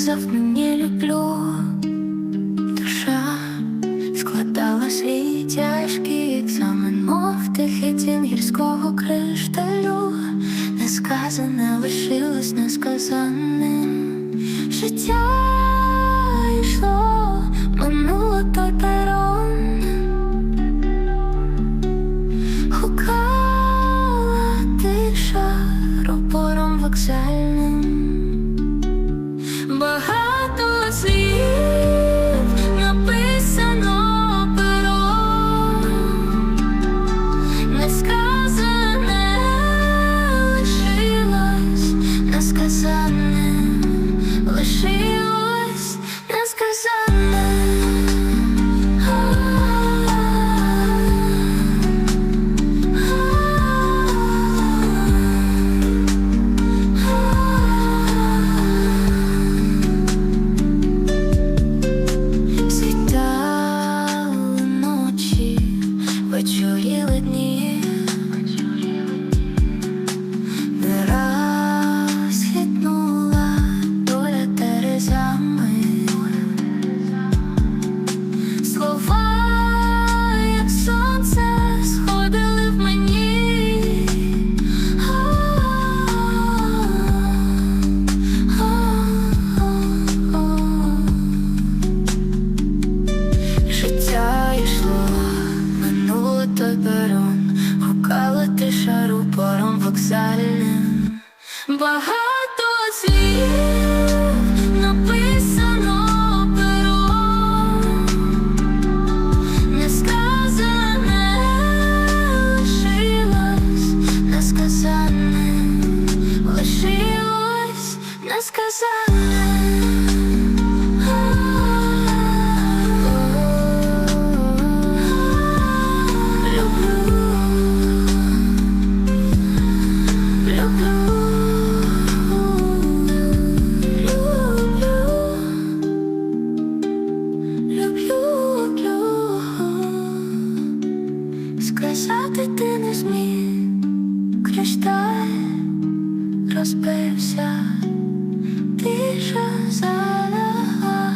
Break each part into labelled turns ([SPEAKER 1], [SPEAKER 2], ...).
[SPEAKER 1] Сказав мені люблю, душа складала свій тяжкий екзамен, мов тихий дім гірського кришталю, несказане лишилось несказаним. Життя вокзальним. Багато sudden. But Сказати ти не зміг, кришталь розбився, тиша залягла.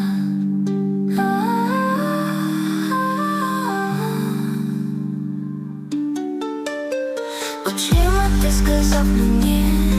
[SPEAKER 1] Очима ти сказав мені